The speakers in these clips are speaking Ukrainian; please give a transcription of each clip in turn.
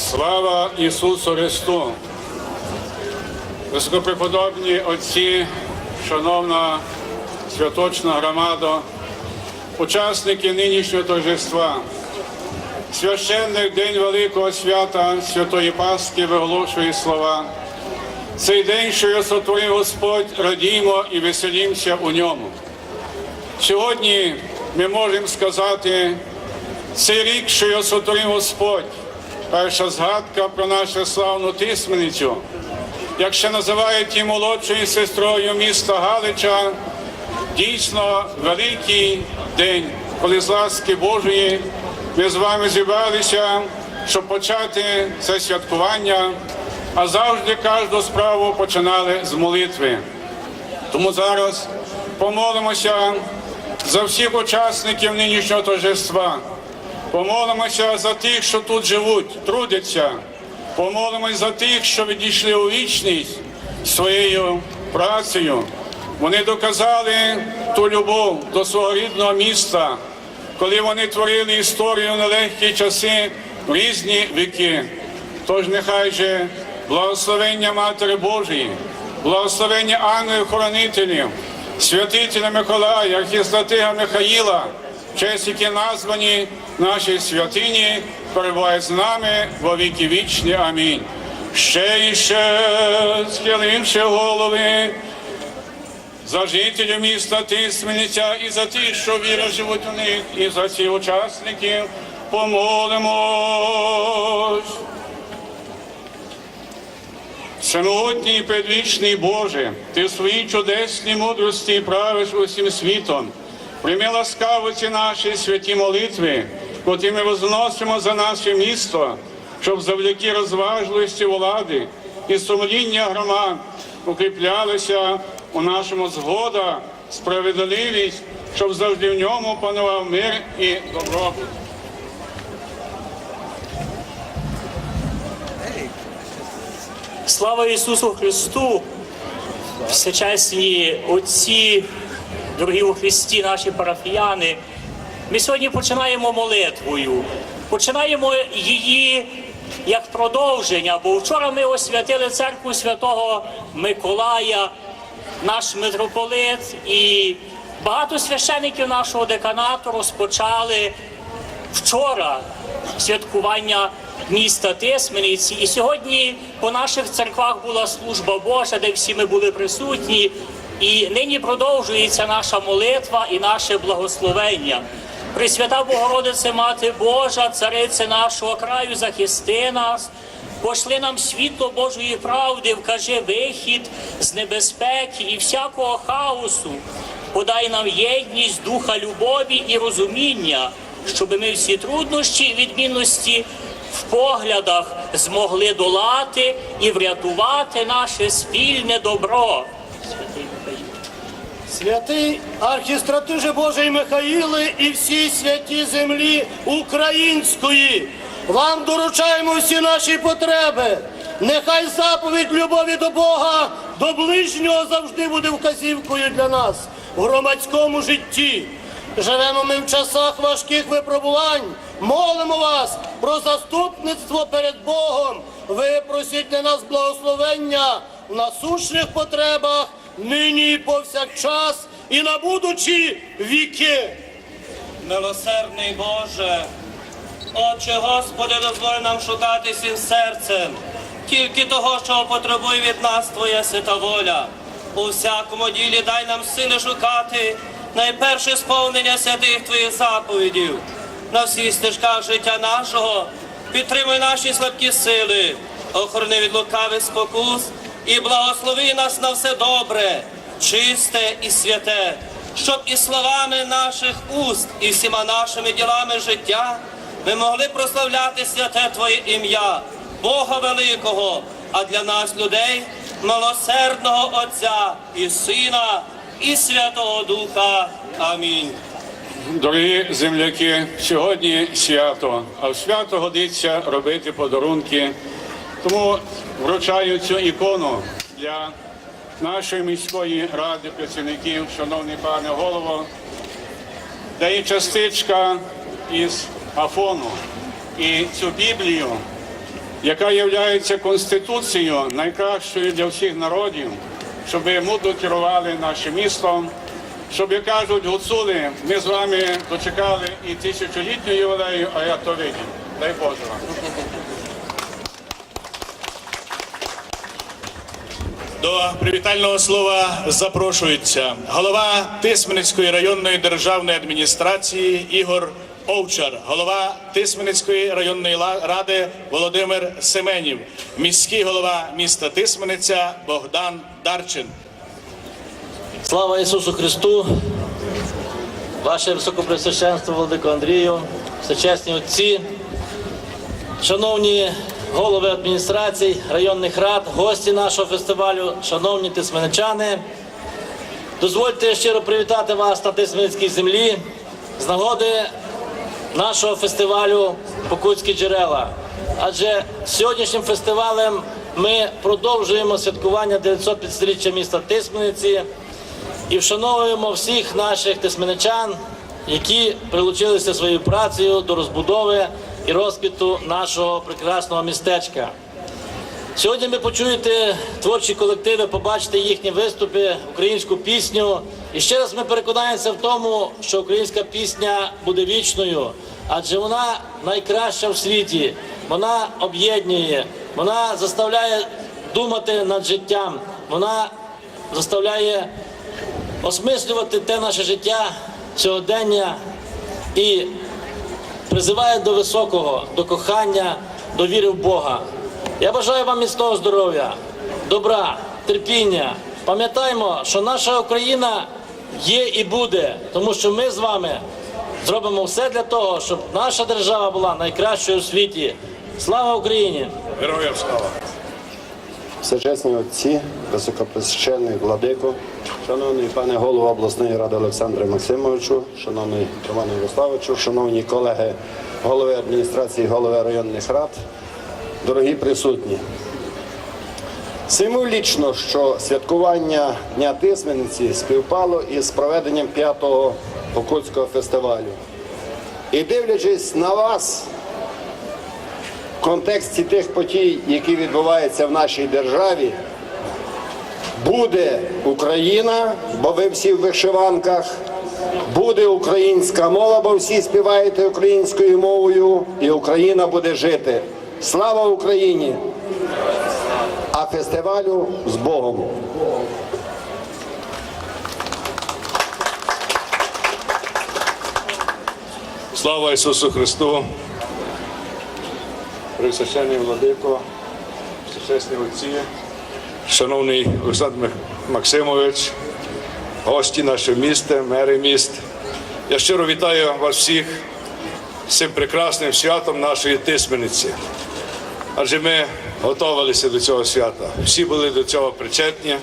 Слава Ісусу Христу! Високопреподобні отці, шановна святочна громада, учасники нинішнього торжества, священний день Великого свята Святої Пасхи виголошує слова. Цей день, що його сотворив Господь, радімо і веселімося у ньому. Сьогодні ми можемо сказати, цей рік, що його сотворив Господь, перша згадка про нашу славну тисменицю, як ще називають її молодшою сестрою міста Галича, дійсно великий день, коли з ласки Божої ми з вами зібралися, щоб почати це святкування, а завжди кожну справу починали з молитви. Тому зараз помолимося за всіх учасників нинішнього торжества. Помолимося за тих, що тут живуть, трудяться. Помолимось за тих, що відійшли у вічність своєю працею. Вони доказали ту любов до свого рідного міста, коли вони творили історію на легкі часи в різні віки. Тож нехай же благословення Матері Божої, благословення ангелів-хоронителів, святителя Миколая, архістратига Михаїла, честь які названі наші святині, перебуває з нами во віки вічні. Амінь. Ще і ще схиливши голови за жителів міста Тисмениця і за тих, що віра живуть у них, і за всіх учасників помолимось. Всемогутній і предвічний Боже, ти в своїй чудесній мудрості правиш усім світом. Прийми ласкаво ці наші святі молитви, котрі ми возносимо за наше місто, щоб завдяки розважливості влади і сумління громад укріплялися у нашому згода, справедливість, щоб завжди в ньому панував мир і добробут. Слава Ісусу Христу! Всечесні отці, дорогі у Христі, наші парафіяни. Ми сьогодні починаємо молитвою. Починаємо її як продовження, бо вчора ми освятили церкву святого Миколая, наш митрополит, і багато священиків нашого деканату розпочали вчора святкування міста Тисмениці. І сьогодні по наших церквах була служба Божа, де всі ми були присутні. І нині продовжується наша молитва і наше благословення. Пресвята Богородице, Мати Божа, царице нашого краю, захисти нас. Пошли нам світло Божої правди, вкажи вихід з небезпеки і всякого хаосу. Подай нам єдність духа любові і розуміння, щоб ми всі труднощі і відмінності в поглядах змогли долати і врятувати наше спільне добро. Святий Михаїл. Святий архістратиже Божий Михаїле і всі святі землі української. Вам доручаємо всі наші потреби. Нехай заповідь любові до Бога, до ближнього завжди буде вказівкою для нас в громадському житті. Живемо ми в часах важких випробувань. Молимо вас про заступництво перед Богом. Ви просіть для нас благословення в насущних потребах нині і повсякчас, і на будучі віки. Милосердний Боже, Отче Господи, дозволь нам шукати всім серцем, тільки того, що потребує від нас Твоя свята воля. У всякому ділі дай нам сили шукати найперше сповнення святих Твоїх заповідів. На всіх стежках життя нашого підтримуй наші слабкі сили, охорони від лукавих спокус і благослови нас на все добре, чисте і святе, щоб і словами наших уст, і всіма нашими ділами життя ми могли прославляти святе Твоє ім'я, Бога Великого, а для нас, людей, милосердного Отця і Сина, і Святого Духа. Амінь. Дорогі земляки, сьогодні свято, а в свято годиться робити подарунки. Тому вручаю цю ікону для нашої міської ради працівників, шановний пане голово, де є частичка із Афону. І цю Біблію яка є конституцією найкращою для всіх народів, щоб мудро керували нашим містом, щоб, як кажуть гуцули, ми з вами дочекали і тисячолітню ювілею, а я то видів. Дай Боже вам. До привітального слова запрошується голова Тисменецької районної державної адміністрації Ігор Овчар, голова Тисменецької районної ради Володимир Семенів, міський голова міста Тисменеця Богдан Дарчин. Слава Ісусу Христу! Ваше Високопресвященство, Владико Андрію, всечесні отці, шановні голови адміністрацій, районних рад, гості нашого фестивалю, шановні тисменичани, дозвольте щиро привітати вас на Тисменецькій землі з нагоди нашого фестивалю Покутські джерела. Адже сьогоднішнім фестивалем ми продовжуємо святкування 950-річчя міста Тисмениці і вшановуємо всіх наших тисменичан, які прилучилися своєю працею до розбудови і розквіту нашого прекрасного містечка. Сьогодні ви почуєте творчі колективи, побачите їхні виступи, українську пісню. І ще раз ми переконаємося в тому, що українська пісня буде вічною, адже вона найкраща в світі. Вона об'єднує, вона заставляє думати над життям, вона заставляє осмислювати те наше життя сьогодення і призиває до високого, до кохання, до віри в Бога. Я бажаю вам міцного здоров'я, добра, терпіння. Пам'ятаймо, що наша Україна є і буде, тому що ми з вами зробимо все для того, щоб наша держава була найкращою у світі. Слава Україні! Героям слава! Всечесні отці, високопресвященний владико, шановний пане голово обласної ради Олександре Максимовичу, шановний Роман Ярославовичу, шановні колеги голови адміністрації, голови районних рад, дорогі присутні. Символічно, що святкування Дня Тисмениці співпало із проведенням п'ятого Покутського фестивалю. І дивлячись на вас, в контексті тих подій, які відбуваються в нашій державі, буде Україна, бо ви всі в вишиванках, буде українська мова, бо всі співаєте українською мовою, і Україна буде жити. Слава Україні! А фестивалю з Богом! Слава Ісусу Христу! Пресвящений владико, всечесні отці, шановний Олександр Максимович, гості нашого міста, мери міст. Я щиро вітаю вас всіх з цим прекрасним святом нашої Тисмениці. Адже ми готувалися до цього свята. Всі були до цього причетні,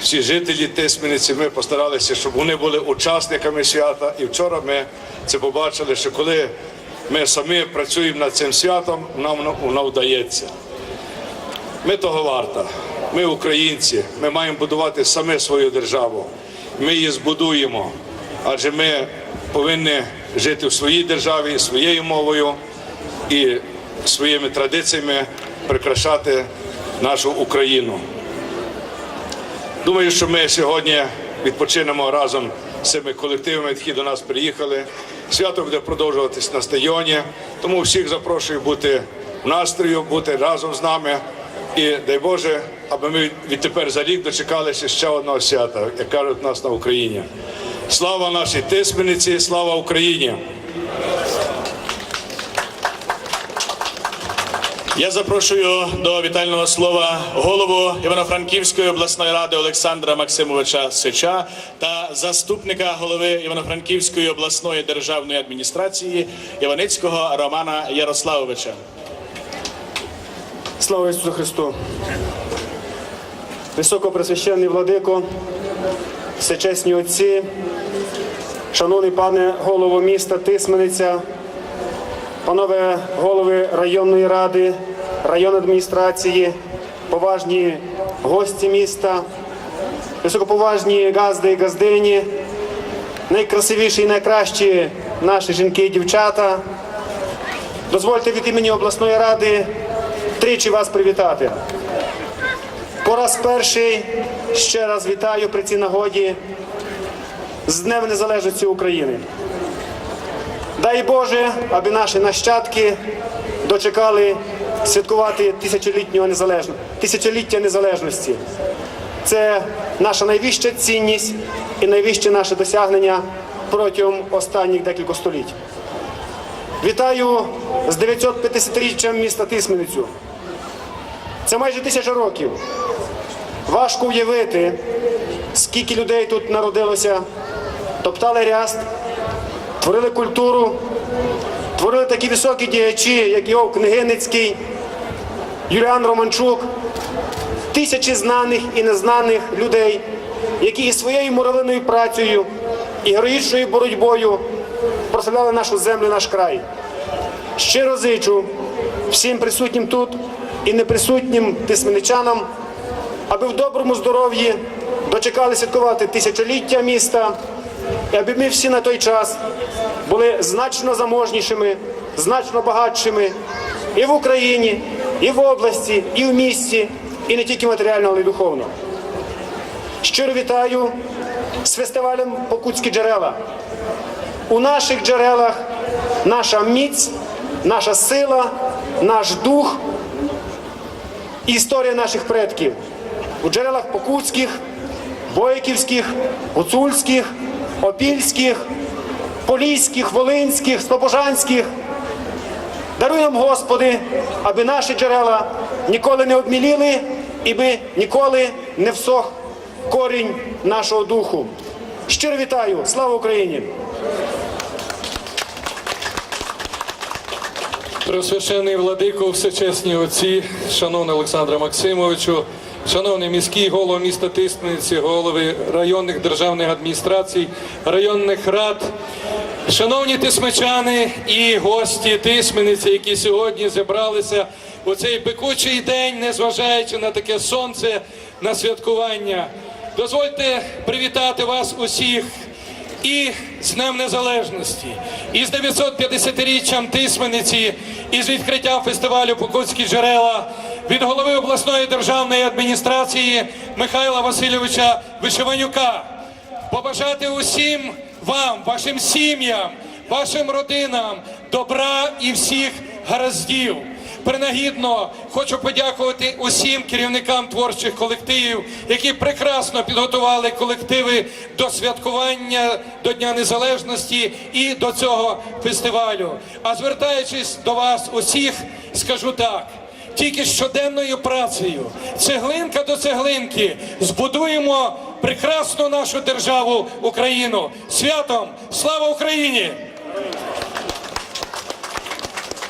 всі жителі Тисмениці. Ми постаралися, щоб вони були учасниками свята. І вчора ми це побачили, що коли ми самі працюємо над цим святом, нам воно- вдається. Ми того варта. Ми українці. Ми маємо будувати саме свою державу. Ми її збудуємо, адже ми повинні жити в своїй державі своєю мовою і своїми традиціями прикрашати нашу Україну. Думаю, що ми сьогодні відпочинемо разом з цими колективами, які до нас приїхали. Свято буде продовжуватись на стадіоні, тому всіх запрошую бути в настрою, бути разом з нами. І дай Боже, аби ми відтепер за рік дочекалися ще одного свята, як кажуть нас на Україні. Слава нашій тисменниці, слава Україні! Я запрошую до вітального слова голову Івано-Франківської обласної ради Олександра Максимовича Сича та заступника голови Івано-Франківської обласної державної адміністрації Іваницького Романа Ярославовича. Слава Ісусу Христу! Високопресвященний владико, всечесні отці, шановний пане голово міста Тисмениця, панове голови районної ради, районної адміністрації, поважні гості міста, високоповажні газди і газдині, найкрасивіші і найкращі наші жінки і дівчата. Дозвольте від імені обласної ради втричі вас привітати. По раз перший ще раз вітаю при цій нагоді з Днем Незалежності України. Дай Боже, аби наші нащадки дочекали святкувати тисячолітнього незалежно, тисячоліття незалежності. Це наша найвища цінність і найвище наше досягнення протягом останніх декількох століть. Вітаю з 950-річчям міста Тисменицю. Це майже тисяча років. Важко уявити, скільки людей тут народилося, топтали ряст, творили культуру, творили такі високі діячі, як Іов Книгиницький, Юліан Романчук, тисячі знаних і незнаних людей, які і своєю муравиною працею, і героїчною боротьбою прославляли нашу землю, наш край. Щиро зичу всім присутнім тут і неприсутнім тисменичанам, аби в доброму здоров'ї дочекали святкувати тисячоліття міста, і аби ми всі на той час були значно заможнішими, значно багатшими і в Україні, і в області, і в місті, і не тільки матеріально, але й духовно. Щиро вітаю з фестивалем Покутські джерела. У наших джерелах наша міць, наша сила, наш дух і історія наших предків. У джерелах Покутських, Бойківських, Гуцульських, Опільських, Поліських, Волинських, Слобожанських. Даруй нам, Господи, аби наші джерела ніколи не обміліли і би ніколи не всох корінь нашого духу. Щиро вітаю! Слава Україні! Пресвящений владико, всечесні отці, шановний Олександре Максимовичу, шановний міський голова міста Тисмениці, голови районних державних адміністрацій, районних рад, шановні тисмечани і гості Тисмениці, які сьогодні зібралися у цей пекучий день, незважаючи на таке сонце, на святкування. Дозвольте привітати вас усіх і з Днем Незалежності, і з 950-річчям Тисмениці, і з відкриттям фестивалю Покутські джерела від голови обласної державної адміністрації Михайла Васильовича Вишиванюка. Побажати усім вам, вашим сім'ям, вашим родинам добра і всіх гараздів. Принагідно хочу подякувати усім керівникам творчих колективів, які прекрасно підготували колективи до святкування до Дня Незалежності і до цього фестивалю. А звертаючись до вас усіх, скажу так. Тільки щоденною працею, цеглинка до цеглинки, збудуємо прекрасну нашу державу Україну. Святом! Слава Україні!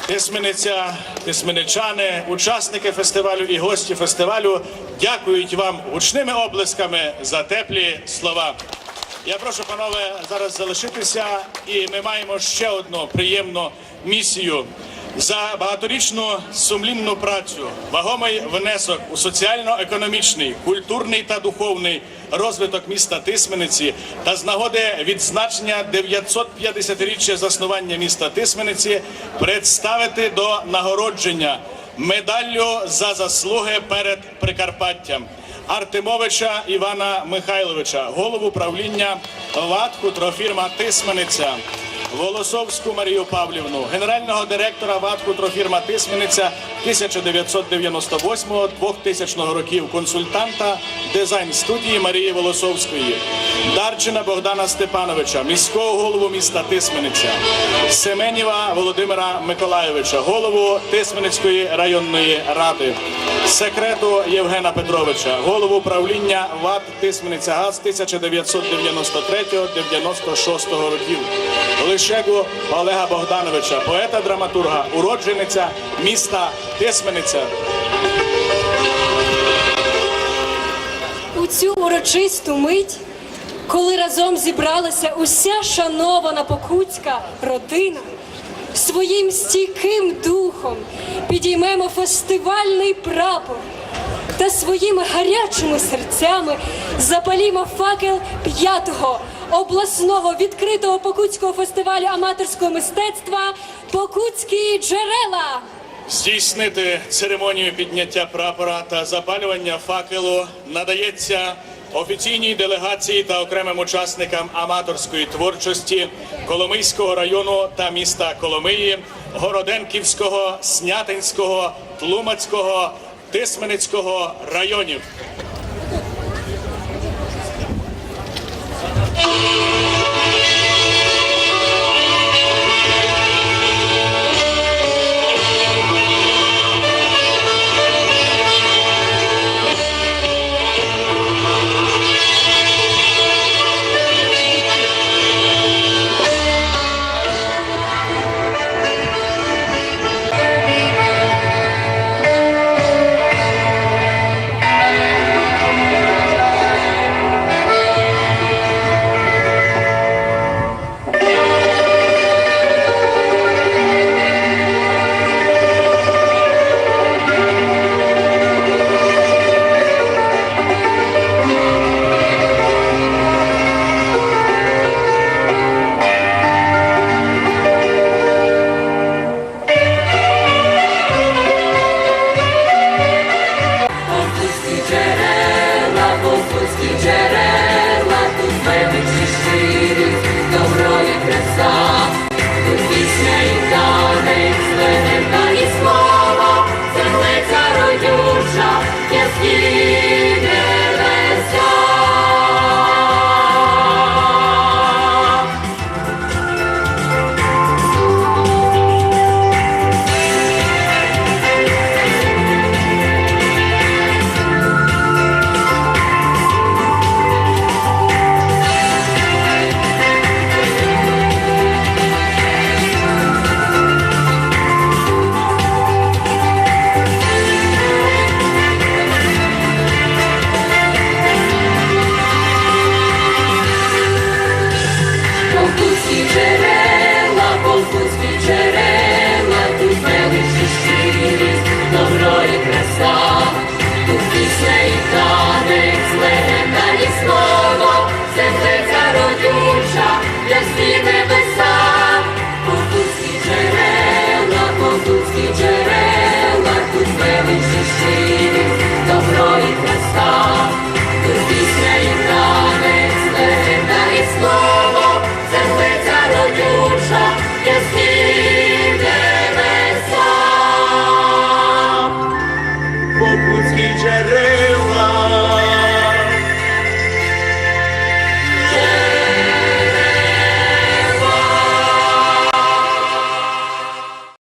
Тисмениця, тисменичани, учасники фестивалю і гості фестивалю дякують вам гучними облисками за теплі слова. Я прошу, панове, зараз залишитися, і ми маємо ще одну приємну місію. За багаторічну сумлінну працю, вагомий внесок у соціально-економічний, культурний та духовний розвиток міста Тисмениці та з нагоди відзначення 950-річчя заснування міста Тисмениці представити до нагородження медаллю за заслуги перед Прикарпаттям. Артемовича Івана Михайловича, голову правління ВАТ «Хутрофірма Тисмениця, Волосовську Марію Павлівну, генерального директора ВАТ «Хутрофірма Тисмениця 1998-2000 років, консультанта дизайн студії Марії Волосовської, Дарчина Богдана Степановича, міського голову міста Тисмениця, Семенєва Володимира Миколайовича, голову Тисменицької районної ради, секрету Євгена Петровича, голову правління ВАТ Тисмениця ГАЗ 1993-96 років. Лишегу Олега Богдановича, поета-драматурга, уроджениця міста Тисмениця. у цю урочисту мить, коли разом зібралася уся шанована покутська родина, своїм стійким духом підіймемо фестивальний прапор та своїми гарячими серцями запалімо факел п'ятого обласного відкритого покутського фестивалю аматорського мистецтва Покутські джерела. Здійснити церемонію підняття прапора та запалювання факелу надається офіційній делегації та окремим учасникам аматорської творчості Коломийського району та міста Коломиї, Городенківського, Снятинського, Тлумацького, Тисменицького районів. Thank you. Piacere